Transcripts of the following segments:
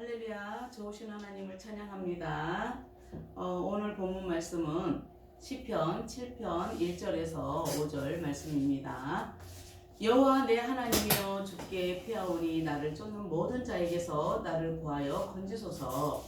할렐루야, 좋으신 하나님을 찬양합니다. 어, 오늘 본문 말씀은 시편 7편 1절에서 5절 말씀입니다. 여호와 내 하나님이여 주께 피하오니 나를 쫓는 모든 자에게서 나를 구하여 건지소서.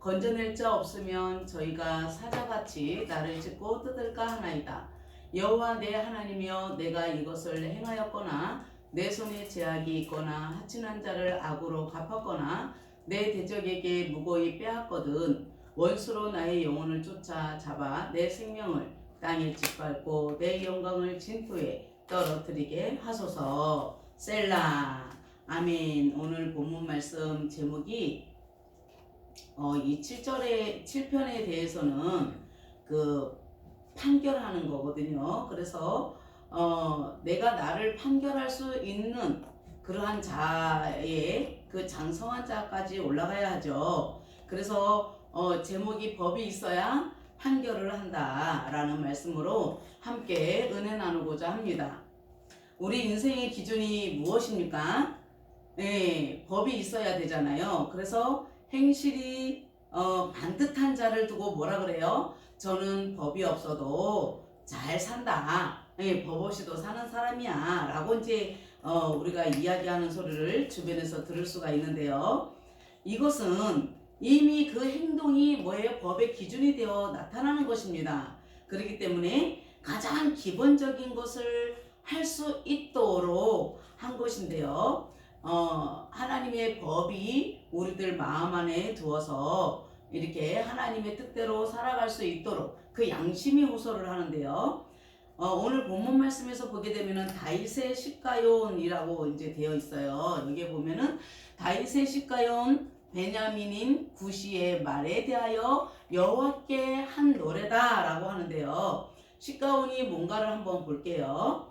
건져낼 자 없으면 저희가 사자같이 나를 찢고 뜯을까 하나이다. 여호와 내 하나님이여 내가 이것을 행하였거나 내 손에 제약이 있거나 하친한 자를 악으로 갚았거나 내 대적에게 무고히 빼앗거든. 원수로 나의 영혼을 쫓아 잡아 내 생명을 땅에 짓밟고 내 영광을 진토에 떨어뜨리게 하소서. 셀라. 아멘. 오늘 본문 말씀 제목이 어, 이 7절의 7편에 대해서는 그 판결하는 거거든요. 그래서 어, 내가 나를 판결할 수 있는 그러한 자의 그 장성한 자까지 올라가야 하죠. 그래서 어, 제목이 법이 있어야 판결을 한다라는 말씀으로 함께 은혜 나누고자 합니다. 우리 인생의 기준이 무엇입니까? 네, 법이 있어야 되잖아요. 그래서 행실이 어, 반듯한 자를 두고 뭐라 그래요? 저는 법이 없어도 잘 산다. 예, 법 없이도 사는 사람이야. 라고 이제 어, 우리가 이야기하는 소리를 주변에서 들을 수가 있는데요. 이것은 이미 그 행동이 뭐예요? 법의 기준이 되어 나타나는 것입니다. 그렇기 때문에 가장 기본적인 것을 할 수 있도록 한 것인데요. 어, 하나님의 법이 우리들 마음 안에 두어서 이렇게 하나님의 뜻대로 살아갈 수 있도록 그 양심이 호소를 하는데요. 어, 오늘 본문 말씀에서 보게 되면은 다윗의 시가온이라고 이제 되어 있어요. 여기 보면은 다윗의 시가온 베냐민인 구시의 말에 대하여 여호와께 한 노래다라고 하는데요. 시가온이 뭔가를 한번 볼게요.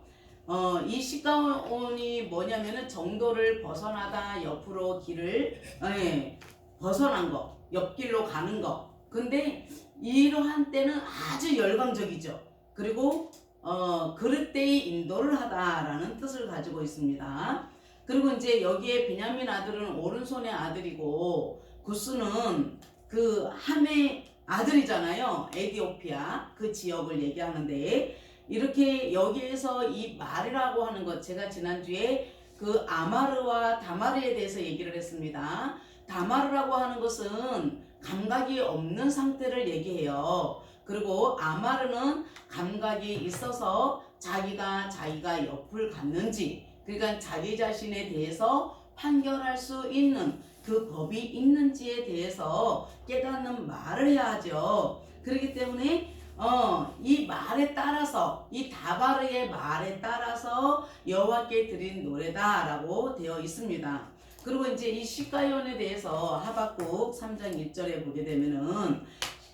어, 이 시가온이 뭐냐면은 정도를 벗어나다 옆으로 길을 예, 벗어난 거, 옆길로 가는 거. 근데 이러한 때는 아주 열광적이죠. 그리고 어, 그릇 때의 인도를 하다라는 뜻을 가지고 있습니다. 그리고 이제 여기에 베냐민 아들은 오른손의 아들이고 구스는 그 함의 아들이잖아요. 에디오피아 그 지역을 얘기하는데 이렇게 여기에서 이 말이라고 하는 것 제가 지난주에 그 아마르와 다마르에 대해서 얘기를 했습니다. 다마르라고 하는 것은 감각이 없는 상태를 얘기해요. 그리고 아마르는 감각이 있어서 자기가 자기가 옆을 갔는지 그러니까 자기 자신에 대해서 판결할 수 있는 그 법이 있는지에 대해서 깨닫는 말을 해야 하죠. 그렇기 때문에 어, 이 말에 따라서 이 다바르의 말에 따라서 여호와께 드린 노래다라고 되어 있습니다. 그리고 이제 이 시가연에 대해서 하박국 3장 1절에 보게 되면은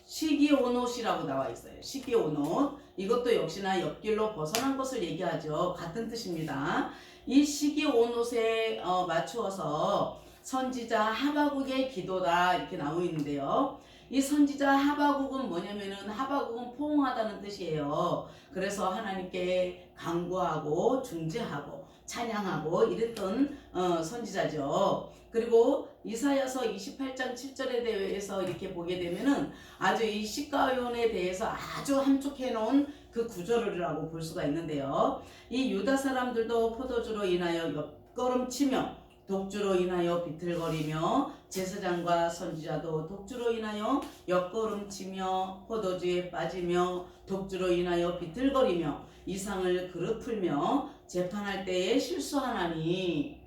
시기오노시라고 나와 있어요. 시기오노 이것도 역시나 옆길로 벗어난 것을 얘기하죠. 같은 뜻입니다. 이 시기오노에 어, 맞추어서 선지자 하바국의 기도다 이렇게 나오 있는데요. 이 선지자 하바국은 뭐냐면은 하바국은 포옹하다는 뜻이에요. 그래서 하나님께 강구하고 중재하고 찬양하고 이랬던 어, 선지자죠. 그리고 이사야서 28장 7절에 대해서 이렇게 보게 되면은 아주 이 시가온에 대해서 아주 함축해 놓은 그 구절이라고 볼 수가 있는데요. 이 유다 사람들도 포도주로 인하여 옆걸음 치며 독주로 인하여 비틀거리며 제사장과 선지자도 독주로 인하여 옆걸음치며 포도주에 빠지며 독주로 인하여 비틀거리며 이상을 그릇 풀며 재판할 때에 실수하나니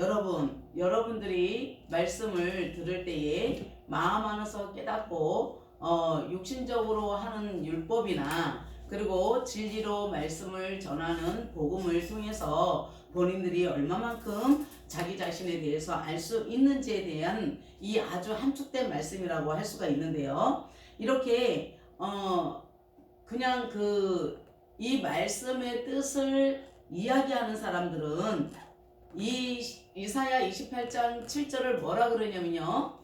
여러분 여러분들이 말씀을 들을 때에 마음 안에서 깨닫고 어, 육신적으로 하는 율법이나 그리고 진리로 말씀을 전하는 복음을 통해서 본인들이 얼마만큼 자기 자신에 대해서 알 수 있는지에 대한 이 아주 함축된 말씀이라고 할 수가 있는데요. 이렇게 어 그냥 그 이 말씀의 뜻을 이야기하는 사람들은 이 이사야 28장 7절을 뭐라 그러냐면요.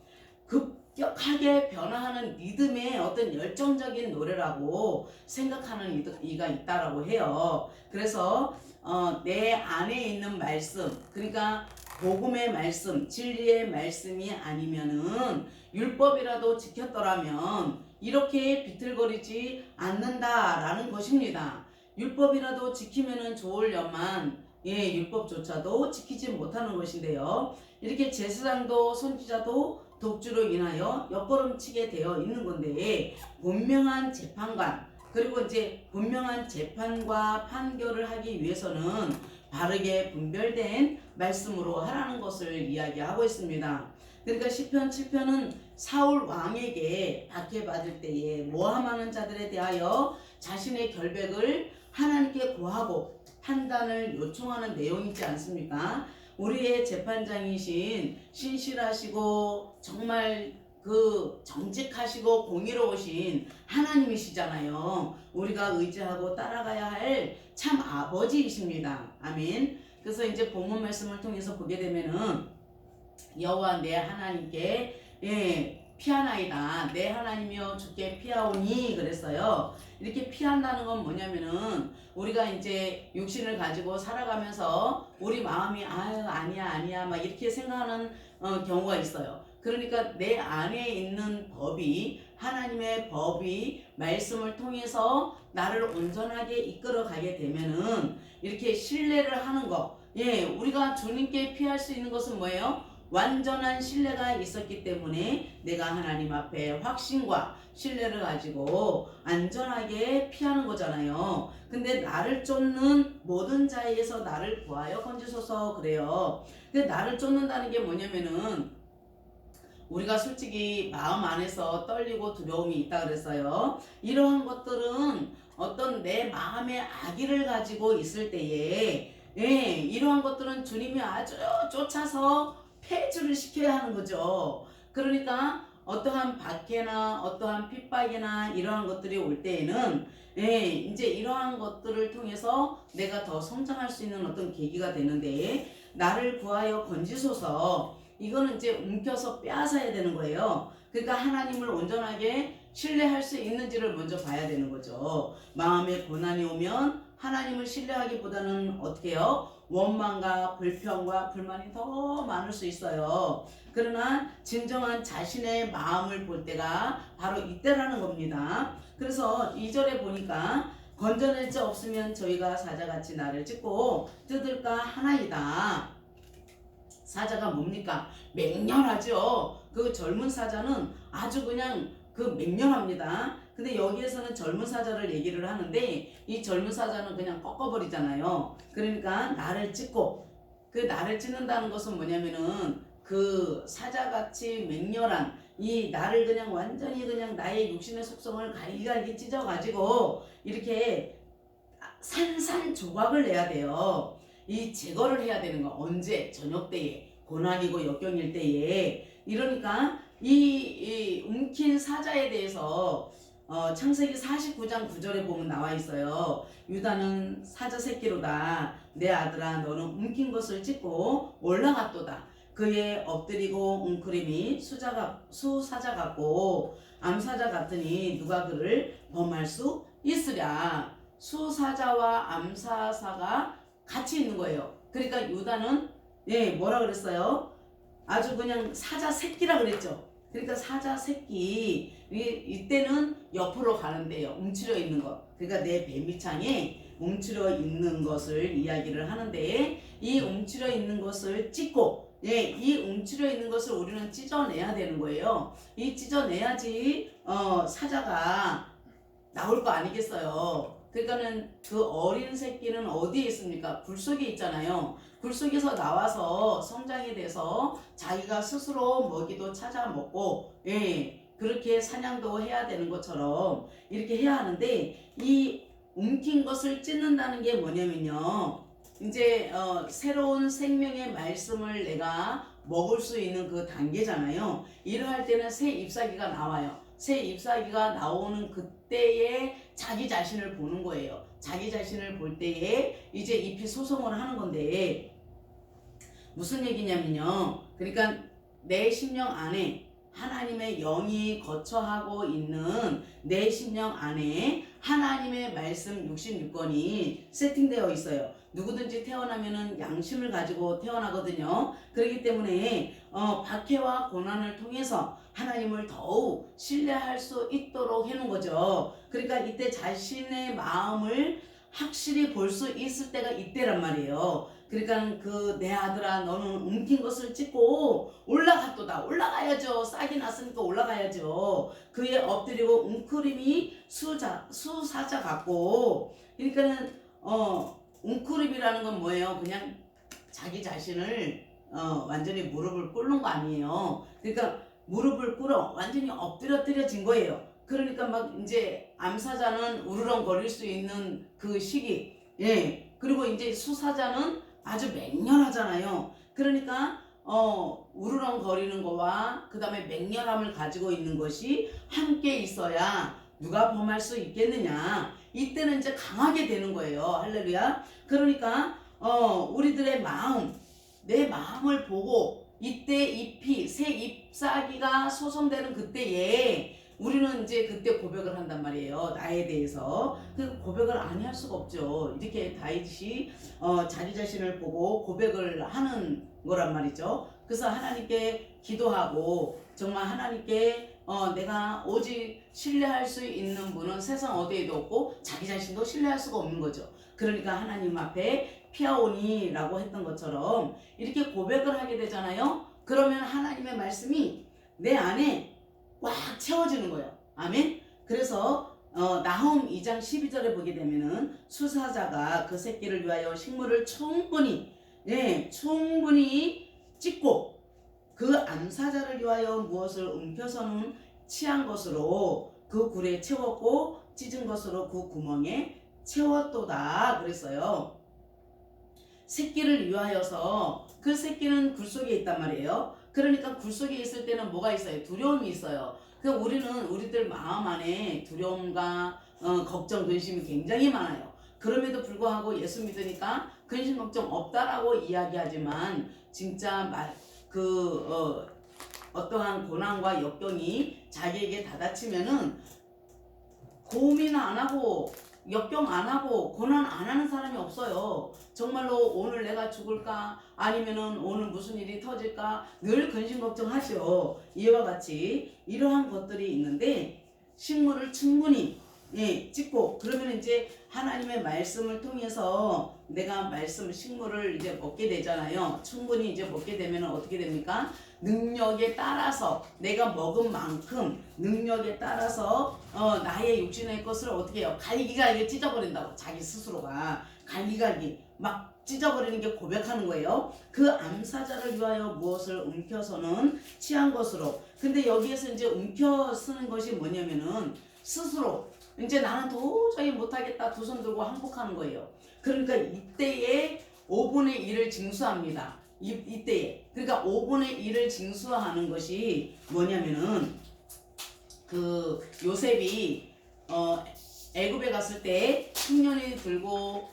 급격하게 변화하는 믿음의 어떤 열정적인 노래라고 생각하는 이가 있다라고 해요. 그래서 어, 내 안에 있는 말씀, 그러니까 복음의 말씀, 진리의 말씀이 아니면은 율법이라도 지켰더라면 이렇게 비틀거리지 않는다라는 것입니다. 율법이라도 지키면은 좋으려만 예, 율법조차도 지키지 못하는 것인데요. 이렇게 제사장도 선지자도 독주로 인하여 옆걸음치게 되어 있는 건데 분명한 재판관 그리고 이제 분명한 재판과 판결을 하기 위해서는 바르게 분별된 말씀으로 하라는 것을 이야기하고 있습니다. 그러니까 시편 7편은 사울 왕에게 박해받을 때에 모함하는 자들에 대하여 자신의 결백을 하나님께 구하고 판단을 요청하는 내용이지 않습니까? 우리의 재판장이신 신실하시고 정말 그 정직하시고 공의로우신 하나님이시잖아요. 우리가 의지하고 따라가야 할 참 아버지이십니다. 아멘. 그래서 이제 본문 말씀을 통해서 보게 되면은 여호와 내 하나님께 예, 피하나이다. 내 하나님이여 주께 피하오니 그랬어요. 이렇게 피한다는 건 뭐냐면은 우리가 이제 육신을 가지고 살아가면서 우리 마음이 아유 아니야 아니야 막 이렇게 생각하는 어, 경우가 있어요. 그러니까 내 안에 있는 법이 하나님의 법이 말씀을 통해서 나를 온전하게 이끌어 가게 되면은 이렇게 신뢰를 하는 거. 예, 우리가 주님께 피할 수 있는 것은 뭐예요? 완전한 신뢰가 있었기 때문에 내가 하나님 앞에 확신과 신뢰를 가지고 안전하게 피하는 거잖아요. 근데 나를 쫓는 모든 자에서 나를 구하여 건지소서 그래요. 근데 나를 쫓는다는 게 뭐냐면은 우리가 솔직히 마음 안에서 떨리고 두려움이 있다 그랬어요. 이러한 것들은 어떤 내 마음의 악의를 가지고 있을 때에 예, 이러한 것들은 주님이 아주 쫓아서 폐주를 시켜야 하는 거죠. 그러니까 어떠한 박해나 어떠한 핍박이나 이러한 것들이 올 때에는 예, 이제 이러한 것들을 통해서 내가 더 성장할 수 있는 어떤 계기가 되는데 나를 구하여 건지소서 이거는 이제 움켜서 빼앗아야 되는 거예요. 그러니까 하나님을 온전하게 신뢰할 수 있는지를 먼저 봐야 되는 거죠. 마음에 고난이 오면 하나님을 신뢰하기보다는 어떻게 해요? 원망과 불평과 불만이 더 많을 수 있어요. 그러나 진정한 자신의 마음을 볼 때가 바로 이때라는 겁니다. 그래서 2절에 보니까 건져낼 자 없으면 저희가 사자같이 나를 찢고 뜯을까 하나이다. 사자가 뭡니까? 맹렬하죠. 그 젊은 사자는 아주 그냥 그 맹렬합니다. 근데 여기에서는 젊은 사자를 얘기를 하는데 이 젊은 사자는 그냥 꺾어버리잖아요. 그러니까 나를 찢고 그 나를 찢는다는 것은 뭐냐면은 그 사자같이 맹렬한 이 나를 그냥 완전히 그냥 나의 육신의 속성을 갈기갈기 찢어가지고 이렇게 산산조각을 내야 돼요. 이 제거를 해야 되는 거 언제 저녁 때에 고난이고 역경일 때에 이러니까 이, 이 움킨 사자에 대해서 어, 창세기 49장 9절에 보면 나와 있어요. 유다는 사자 새끼로다. 내 아들아 너는 움킨 것을 찢고 올라갔도다. 그의 엎드리고 웅크림이 수자가 수사자 같고 암사자 같으니 누가 그를 범할 수 있으랴. 수사자와 암사사가 같이 있는 거예요. 그러니까 유다는 예 뭐라 그랬어요? 아주 그냥 사자 새끼라 그랬죠. 그러니까 사자 새끼 이, 이때는 옆으로 가는데요. 움츠려 있는 것. 그러니까 내 배미창에 움츠려 있는 것을 이야기를 하는데 이 움츠려 있는 것을 찢고 예, 이 움츠려 있는 것을 우리는 찢어내야 되는 거예요. 이 찢어내야지 어, 사자가 나올 거 아니겠어요. 그러니까는 그 어린 새끼는 어디에 있습니까? 굴 속에 있잖아요. 굴 속에서 나와서 성장이 돼서 자기가 스스로 먹이도 찾아 먹고, 예, 그렇게 사냥도 해야 되는 것처럼 이렇게 해야 하는데 이 움킨 것을 찢는다는 게 뭐냐면요. 이제 어, 새로운 생명의 말씀을 내가 먹을 수 있는 그 단계잖아요. 이러할 때는 새 잎사귀가 나와요. 새 잎사귀가 나오는 그때에 자기 자신을 보는 거예요. 자기 자신을 볼 때에 이제 잎이 소송을 하는 건데 무슨 얘기냐면요. 그러니까 내 심령 안에 하나님의 영이 거처하고 있는 내 심령 안에 하나님의 말씀 66권이 세팅되어 있어요. 누구든지 태어나면은 양심을 가지고 태어나거든요. 그렇기 때문에 어, 박해와 고난을 통해서 하나님을 더욱 신뢰할 수 있도록 해놓은 거죠. 그러니까 이때 자신의 마음을 확실히 볼 수 있을 때가 이때란 말이에요. 그러니까 그 내 아들아 너는 움킨 것을 찍고 올라갔도다. 올라가야죠. 싹이 났으니까 올라가야죠. 그에 엎드리고 웅크림이 수자 수사자 같고. 그러니까는 어 웅크림이라는 건 뭐예요? 그냥 자기 자신을 어 완전히 무릎을 꿇는 거 아니에요. 그러니까 무릎을 꿇어. 완전히 엎드려뜨려진 거예요. 그러니까 막 이제 암사자는 우르렁거릴 수 있는 그 시기. 예 그리고 이제 수사자는 아주 맹렬하잖아요. 그러니까 어 우르렁거리는 거와 그 다음에 맹렬함을 가지고 있는 것이 함께 있어야 누가 범할 수 있겠느냐. 이때는 이제 강하게 되는 거예요. 할렐루야. 그러니까 어 우리들의 마음, 내 마음을 보고 이때 잎이 새 잎사귀가 소성되는 그때에 우리는 이제 그때 고백을 한단 말이에요. 나에 대해서. 그 고백을 안 할 수가 없죠. 이렇게 다윗이 어, 자기 자신을 보고 고백을 하는 거란 말이죠. 그래서 하나님께 기도하고 정말 하나님께 어, 내가 오직 신뢰할 수 있는 분은 세상 어디에도 없고 자기 자신도 신뢰할 수가 없는 거죠. 그러니까 하나님 앞에 피아오니라고 했던 것처럼 이렇게 고백을 하게 되잖아요. 그러면 하나님의 말씀이 내 안에 꽉 채워지는 거예요. 아멘. 그래서 어, 나홈 2장 12절에 보게 되면은 수사자가 그 새끼를 위하여 식물을 충분히 예, 충분히 찍고 그 암사자를 위하여 무엇을 움켜서는 치한 것으로 그 굴에 채웠고 찢은 것으로 그 구멍에 채웠도다 그랬어요. 새끼를 위하여서 그 새끼는 굴 속에 있단 말이에요. 그러니까 굴 속에 있을 때는 뭐가 있어요? 두려움이 있어요. 그 우리는 우리들 마음 안에 두려움과 어, 걱정, 근심이 굉장히 많아요. 그럼에도 불구하고 예수 믿으니까 근심 걱정 없다라고 이야기하지만 진짜 말, 그 어, 어떠한 고난과 역경이 자기에게 다닥치면은 고민 안 하고 역경 안 하고 고난 안 하는 사람이 없어요. 정말로 오늘 내가 죽을까 아니면은 오늘 무슨 일이 터질까 늘 근심 걱정하죠. 이와 같이 이러한 것들이 있는데 식물을 충분히 예, 찍고 그러면 이제 하나님의 말씀을 통해서 내가 말씀 식물을 이제 먹게 되잖아요. 충분히 이제 먹게 되면 어떻게 됩니까? 능력에 따라서 내가 먹은 만큼 능력에 따라서 어, 나의 육신의 것을 어떻게 해요? 갈기갈기 찢어버린다고 자기 스스로가 갈기갈기 막 찢어버리는 게 고백하는 거예요. 그 암사자를 위하여 무엇을 움켜서는 취한 것으로. 근데 여기에서 이제 움켜 쓰는 것이 뭐냐면은 스스로 이제 나는 도저히 못하겠다 두 손 들고 항복하는 거예요. 그러니까 이때에 5분의 1을 징수합니다. 이, 이때에. 그러니까 5분의 1을 징수하는 것이 뭐냐면은 그 요셉이 어 애굽에 갔을 때 흉년이 들고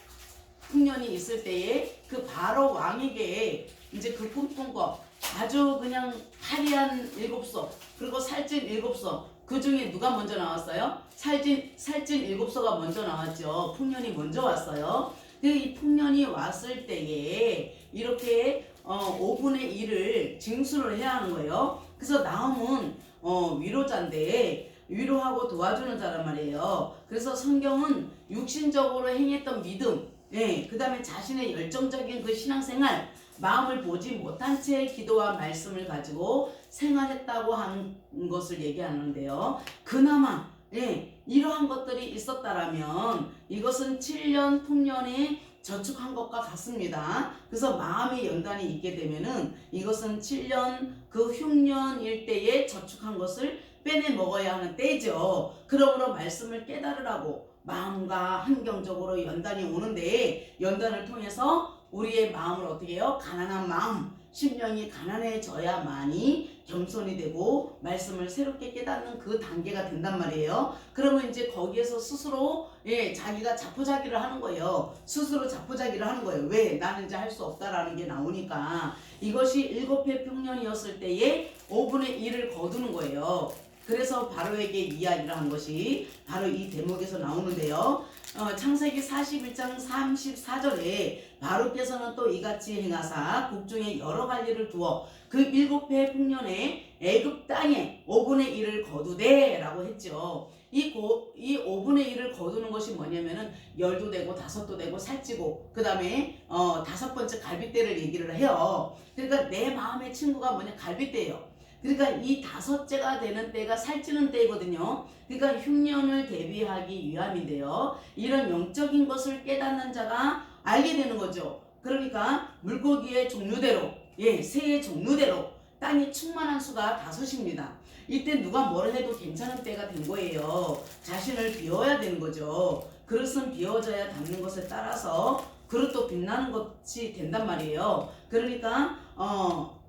흉년이 있을 때에 그 바로 왕에게 이제 그 품꾼 거 아주 그냥 화려한 일곱 소 그리고 살찐 일곱 소그 중에 누가 먼저 나왔어요? 살찐 살찐 일곱 소가 먼저 나왔죠. 풍년이 먼저 왔어요. 그이 풍년이 왔을 때에 이렇게 어 5분의 1을 징수를 해야 하는 거예요. 그래서 나음은 어 위로자인데 위로하고 도와주는 자란 말이에요. 그래서 성경은 육신적으로 행했던 믿음, 예, 그 다음에 자신의 열정적인 그 신앙생활, 마음을 보지 못한 채 기도와 말씀을 가지고 생활했다고 하는 것을 얘기하는데요. 그나마, 예, 이러한 것들이 있었다라면 이것은 7년 풍년에 저축한 것과 같습니다. 그래서 마음의 연단이 있게 되면은 이것은 7년 그 흉년일 때에 저축한 것을 빼내 먹어야 하는 때죠. 그러므로 말씀을 깨달으라고 마음과 환경적으로 연단이 오는데 연단을 통해서 우리의 마음을 어떻게 해요? 가난한 마음, 심령이 가난해져야만이 겸손이 되고 말씀을 새롭게 깨닫는 그 단계가 된단 말이에요. 그러면 이제 거기에서 스스로 예, 자기가 자포자기를 하는 거예요. 스스로 자포자기를 하는 거예요. 왜? 나는 이제 할 수 없다라는 게 나오니까 이것이 일곱 해 평년이었을 때에 5분의 1을 거두는 거예요. 그래서 바로에게 이야기를 한 것이 바로 이 대목에서 나오는데요. 어, 창세기 41장 34절에 바로께서는 또 이같이 행하사 국중에 여러 관리를 두어 그 일곱 해 풍년에 애굽 땅에 5분의 1을 거두되 라고 했죠. 이, 고, 이 5분의 1을 거두는 것이 뭐냐면은 열도 되고 다섯도 되고 살찌고 그 다음에 어, 다섯 번째 갈빗대를 얘기를 해요. 그러니까 내 마음의 친구가 뭐냐 갈빗대예요. 그러니까 이 다섯째가 되는 때가 살찌는 때거든요. 그러니까 흉년을 대비하기 위함인데요. 이런 영적인 것을 깨닫는 자가 알게 되는 거죠. 그러니까 물고기의 종류대로, 예, 새의 종류대로 땅이 충만한 수가 다섯입니다. 이때 누가 뭐라 해도 괜찮은 때가 된 거예요. 자신을 비워야 되는 거죠. 그릇은 비워져야 닿는 것에 따라서 그릇도 빛나는 것이 된단 말이에요. 그러니까 어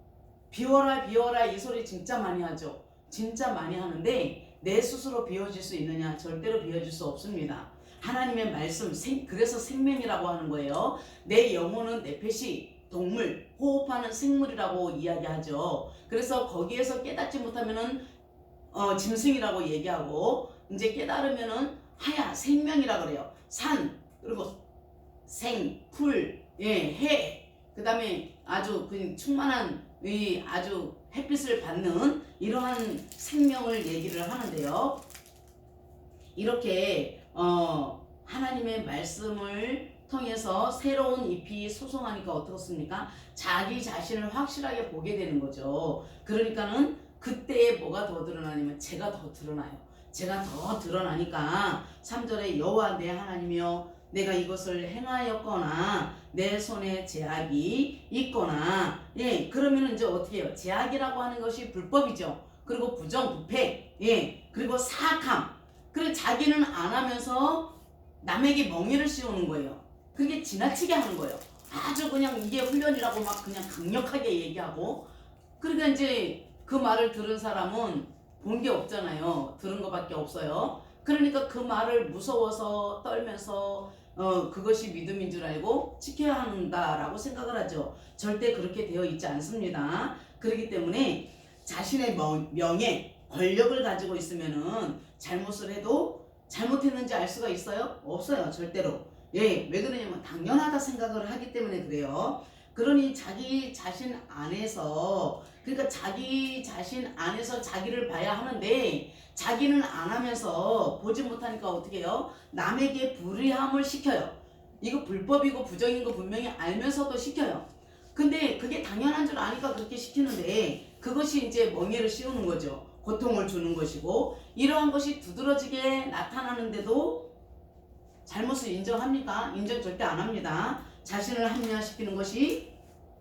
비워라 비워라 이 소리 진짜 많이 하죠. 진짜 많이 하는데 내 스스로 비워질 수 있느냐? 절대로 비워질 수 없습니다. 하나님의 말씀, 생, 그래서 생명이라고 하는 거예요. 내 영혼은 내펫이 동물, 호흡하는 생물이라고 이야기하죠. 그래서 거기에서 깨닫지 못하면은 어, 짐승이라고 얘기하고 이제 깨달으면은 하야 생명이라 그래요. 산 그리고 생, 풀, 예, 해, 그다음에 아주 그 충만한 이 아주 햇빛을 받는 이러한 생명을 얘기를 하는데요. 이렇게 어, 하나님의 말씀을 통해서 새로운 잎이 소송하니까 어떻습니까? 자기 자신을 확실하게 보게 되는 거죠. 그러니까는 그때에 뭐가 더 드러나냐면 제가 더 드러나요. 제가 더 드러나니까 3절에 여호와 내 하나님이여 내가 이것을 행하였거나 내 손에 제약이 있거나 예 그러면 이제 어떻게 해요? 제약이라고 하는 것이 불법이죠. 그리고 부정 부패 예 그리고 사악함 그리고 자기는 안 하면서 남에게 멍해를 씌우는 거예요. 그게 지나치게 하는 거예요. 아주 그냥 이게 훈련이라고 막 그냥 강력하게 얘기하고 그러니까 이제 그 말을 들은 사람은 본 게 없잖아요. 들은 것밖에 없어요. 그러니까 그 말을 무서워서 떨면서 어 그것이 믿음인 줄 알고 지켜야 한다라고 생각을 하죠. 절대 그렇게 되어 있지 않습니다. 그렇기 때문에 자신의 명- 명예, 권력을 가지고 있으면은 잘못을 해도 잘못했는지 알 수가 있어요? 없어요, 절대로. 예, 왜 그러냐면 당연하다 생각을 하기 때문에 그래요. 그러니 자기 자신 안에서 그러니까 자기 자신 안에서 자기를 봐야 하는데 자기는 안 하면서 보지 못하니까 어떻게 해요? 남에게 불의함을 시켜요. 이거 불법이고 부정인 거 분명히 알면서도 시켜요. 근데 그게 당연한 줄 아니까 그렇게 시키는데 그것이 이제 멍해를 씌우는 거죠. 고통을 주는 것이고 이러한 것이 두드러지게 나타나는데도 잘못을 인정합니까? 인정 절대 안 합니다. 자신을 합리화시키는 것이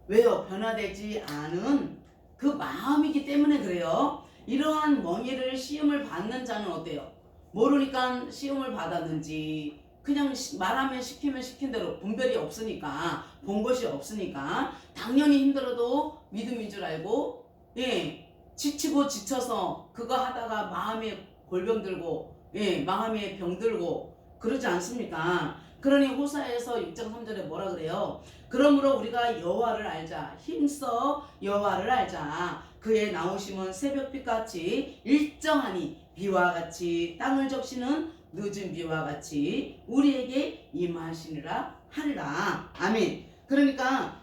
왜요? 변화되지 않은 그 마음이기 때문에 그래요. 이러한 멍해를 시험을 받는 자는 어때요? 모르니까 시험을 받았는지 그냥 시- 말하면 시키면 시킨 대로 분별이 없으니까 본 것이 없으니까 당연히 힘들어도 믿음인 줄 알고 예 지치고 지쳐서 그거 하다가 마음에 골병 들고 예 마음에 병 들고 그러지 않습니까? 그러니 호사에서 6장 3절에 뭐라 그래요? 그러므로 우리가 여호와를 알자. 힘써 여호와를 알자. 그의 나오심은 새벽빛 같이 일정하니 비와 같이 땅을 적시는 늦은 비와 같이 우리에게 임하시니라 하리라. 아멘. 그러니까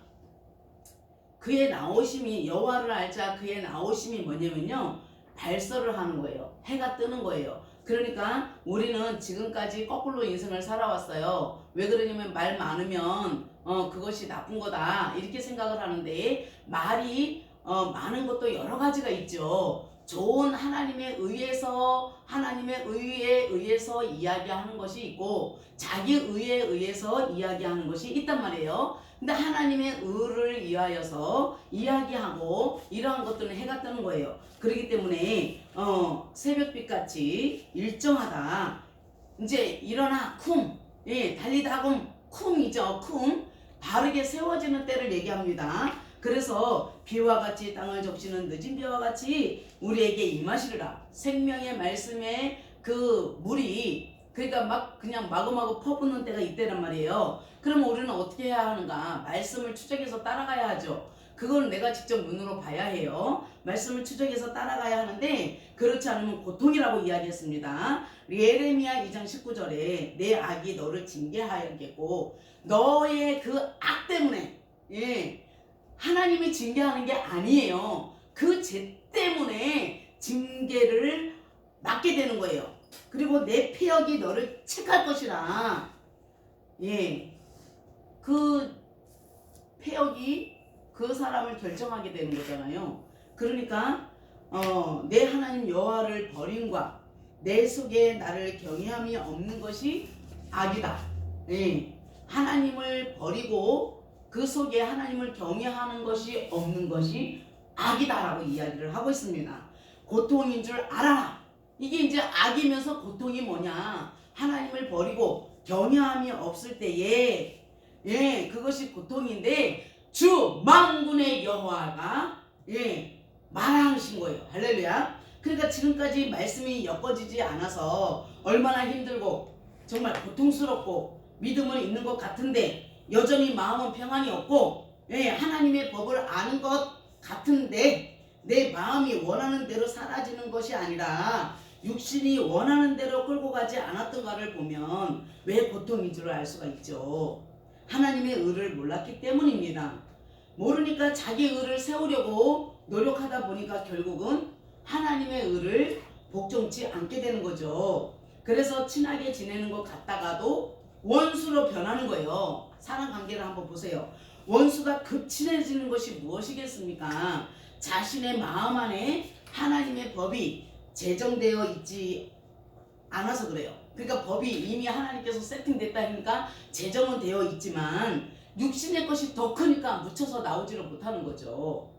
그의 나오심이 여호와를 알자. 그의 나오심이 뭐냐면요. 발설을 하는 거예요. 해가 뜨는 거예요. 그러니까 우리는 지금까지 거꾸로 인생을 살아왔어요 왜 그러냐면 말 많으면 어 그것이 나쁜 거다 이렇게 생각을 하는데 말이 어 많은 것도 여러 가지가 있죠 좋은 하나님에 의해서 하나님의 의에 의해서 이야기하는 것이 있고 자기 의에 의해서 이야기하는 것이 있단 말이에요. 근데 하나님의 의를 위하여서 이야기하고 이러한 것들은 해가 뜨는 거예요. 그렇기 때문에 어, 새벽빛 같이 일정하다. 이제 일어나 쿵, 예, 달리다 쿵, 쿵이죠, 쿵. 바르게 세워지는 때를 얘기합니다. 그래서 비와 같이 땅을 적시는 늦은 비와 같이 우리에게 임하시리라. 생명의 말씀에 그 물이 그러니까 막 그냥 마구마구 퍼붓는 때가 이때란 말이에요. 그럼 우리는 어떻게 해야 하는가? 말씀을 추적해서 따라가야 하죠. 그걸 내가 직접 눈으로 봐야 해요. 말씀을 추적해서 따라가야 하는데 그렇지 않으면 고통이라고 이야기했습니다. 예레미야 2장 19절에 내 악이 너를 징계하였겠고 너의 그 악 때문에 예 하나님이 징계하는 게 아니에요. 그 죄 때문에 징계를 맞게 되는 거예요. 그리고 내 폐역이 너를 책할 것이라 예. 그 폐역이 그 사람을 결정하게 되는 거잖아요. 그러니까 어, 내 하나님 여호와를 버림과 내 속에 나를 경외함이 없는 것이 악이다. 예. 하나님을 버리고 그 속에 하나님을 경외하는 것이 없는 것이 악이다라고 이야기를 하고 있습니다. 고통인 줄 알아라. 이게 이제 악이면서 고통이 뭐냐? 하나님을 버리고 경외함이 없을 때에 예, 그것이 고통인데 주 만군의 여호와가 예, 말하신 거예요. 할렐루야. 그러니까 지금까지 말씀이 엮어지지 않아서 얼마나 힘들고 정말 고통스럽고 믿음은 있는 것 같은데 여전히 마음은 평안이 없고 예, 하나님의 법을 아는 것 같은데 내 마음이 원하는 대로 사라지는 것이 아니라 육신이 원하는 대로 끌고 가지 않았던가를 보면 왜 고통인 줄 알 수가 있죠. 하나님의 의를 몰랐기 때문입니다. 모르니까 자기 의를 세우려고 노력하다 보니까 결국은 하나님의 의를 복종치 않게 되는 거죠. 그래서 친하게 지내는 것 같다가도 원수로 변하는 거예요. 사람 관계를 한번 보세요. 원수가 급친해지는 것이 무엇이겠습니까? 자신의 마음 안에 하나님의 법이 제정되어 있지 않아서 그래요. 그러니까 법이 이미 하나님께서 세팅됐다 하니까 제정은 되어 있지만 육신의 것이 더 크니까 묻혀서 나오지를 못하는 거죠.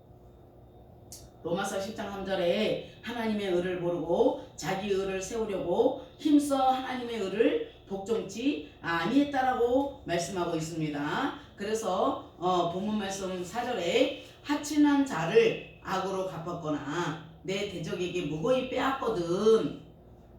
로마서 10장 3절에 하나님의 의를 모르고 자기 의를 세우려고 힘써 하나님의 의를 복종치 아니했다라고 말씀하고 있습니다. 그래서 어, 본문 말씀 4절에 하친한 자를 악으로 갚았거나 내 대적에게 무거이 빼앗거든.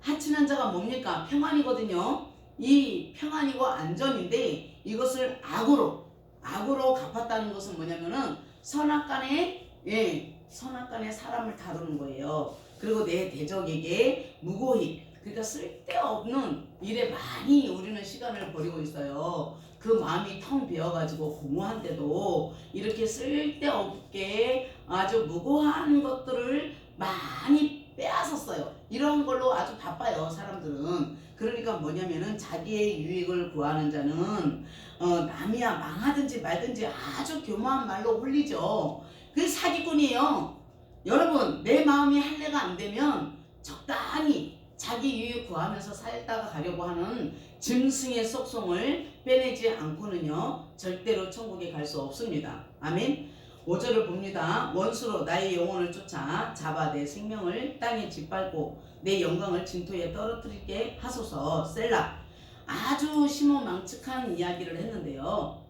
하친한 자가 뭡니까? 평안이거든요. 이 평안이고 안전인데 이것을 악으로 악으로 갚았다는 것은 뭐냐면은 선악간에 예 선악간에 사람을 다루는 거예요. 그리고 내 대적에게 무고히 그러니까 쓸데없는 일에 많이 우리는 시간을 버리고 있어요. 그 마음이 텅 비어가지고 공허한데도 이렇게 쓸데없게 아주 무고한 것들을 많이 빼앗았어요. 이런 걸로 아주 바빠요, 사람들은. 그러니까 뭐냐면은 자기의 유익을 구하는 자는 어, 남이야 망하든지 말든지 아주 교묘한 말로 홀리죠. 그게 사기꾼이에요. 여러분, 내 마음이 할례가 안 되면 적당히 자기 유익 구하면서 살다가 가려고 하는 짐승의 속성을 빼내지 않고는요, 절대로 천국에 갈 수 없습니다. 아멘. 5절을 봅니다. 원수로 나의 영혼을 쫓아 잡아 내 생명을 땅에 짓밟고 내 영광을 진토에 떨어뜨리게 하소서 셀라 아주 심오망측한 이야기를 했는데요.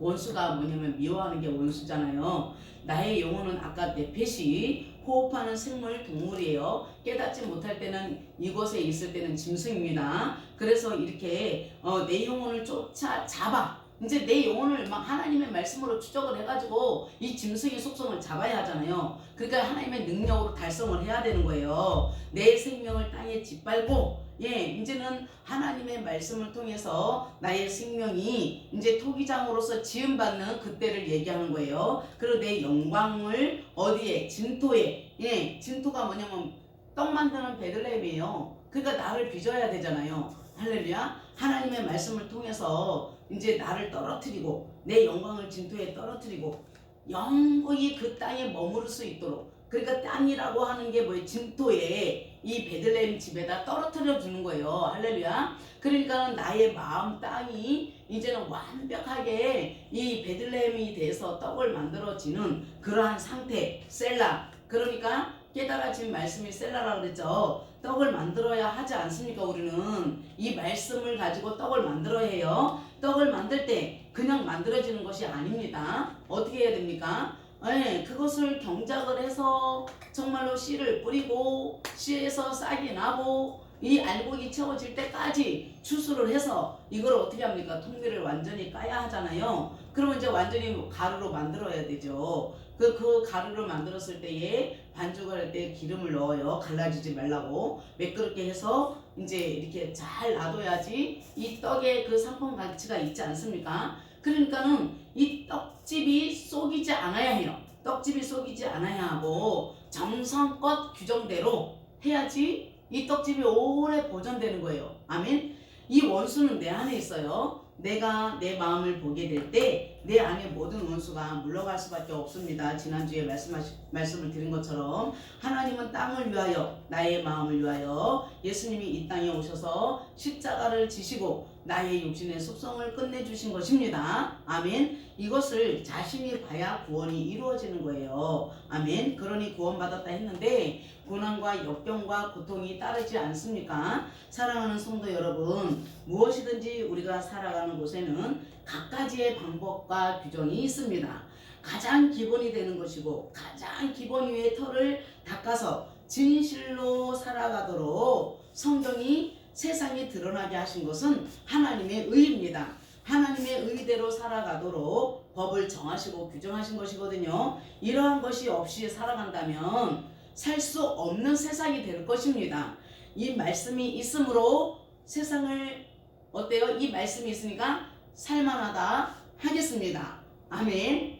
원수가 뭐냐면 미워하는 게 원수잖아요. 나의 영혼은 아까 네펫이 호흡하는 생물 동물이에요. 깨닫지 못할 때는 이곳에 있을 때는 짐승입니다. 그래서 이렇게 어, 내 영혼을 쫓아 잡아 이제 내 영혼을 막 하나님의 말씀으로 추적을 해가지고 이 짐승의 속성을 잡아야 하잖아요. 그러니까 하나님의 능력으로 달성을 해야 되는 거예요. 내 생명을 땅에 짓밟고 예, 이제는 하나님의 말씀을 통해서 나의 생명이 이제 토기장으로서 지음받는 그때를 얘기하는 거예요. 그리고 내 영광을 어디에? 진토에. 예, 진토가 뭐냐면 떡 만드는 베들레헴이에요. 그러니까 나를 빚어야 되잖아요. 할렐루야. 하나님의 말씀을 통해서 이제 나를 떨어뜨리고 내 영광을 진토에 떨어뜨리고 영원히 그 땅에 머무를 수 있도록 그러니까 땅이라고 하는 게 뭐예요? 진토에 이 베들레헴 집에다 떨어뜨려 주는 거예요. 할렐루야. 그러니까 나의 마음 땅이 이제는 완벽하게 이 베들레헴이 돼서 떡을 만들어지는 그러한 상태, 셀라. 그러니까 깨달아진 말씀이 셀라라고 그랬죠. 떡을 만들어야 하지 않습니까? 우리는 이 말씀을 가지고 떡을 만들어야 해요. 떡을 만들 때 그냥 만들어지는 것이 아닙니다. 어떻게 해야 됩니까? 네, 그것을 경작을 해서 정말로 씨를 뿌리고 씨에서 싹이 나고 이 알곡이 채워질 때까지 추수를 해서 이걸 어떻게 합니까? 통밀을 완전히 까야 하잖아요. 그러면 이제 완전히 가루로 만들어야 되죠. 그, 그 가루를 만들었을 때에 반죽을 할 때 기름을 넣어요. 갈라지지 말라고. 매끄럽게 해서 이제 이렇게 잘 놔둬야지 이 떡에 그 상품 가치가 있지 않습니까? 그러니까는 이 떡집이 쏘기지 않아야 해요. 떡집이 쏘기지 않아야 하고 정성껏 규정대로 해야지 이 떡집이 오래 보존되는 거예요. 아멘. 이 원수는 내 안에 있어요. 내가 내 마음을 보게 될 때 내 안에 모든 원수가 물러갈 수밖에 없습니다. 지난주에 말씀하시, 말씀을 드린 것처럼 하나님은 땅을 위하여 나의 마음을 위하여 예수님이 이 땅에 오셔서 십자가를 지시고 나의 육신의 속성을 끝내주신 것입니다. 아멘. 이것을 자신이 봐야 구원이 이루어지는 거예요. 아멘. 그러니 구원받았다 했는데 고난과 역경과 고통이 따르지 않습니까? 사랑하는 성도 여러분, 무엇이든지 우리가 살아가는 곳에는 각가지의 방법과 규정이 있습니다. 가장 기본이 되는 것이고 가장 기본 위의 털을 닦아서 진실로 살아가도록 성경이 세상에 드러나게 하신 것은 하나님의 의입니다. 하나님의 의대로 살아가도록 법을 정하시고 규정하신 것이거든요. 이러한 것이 없이 살아간다면 살 수 없는 세상이 될 것입니다. 이 말씀이 있으므로 세상을 어때요? 이 말씀이 있으니까 살만하다 하겠습니다. 아멘.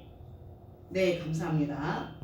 네, 감사합니다.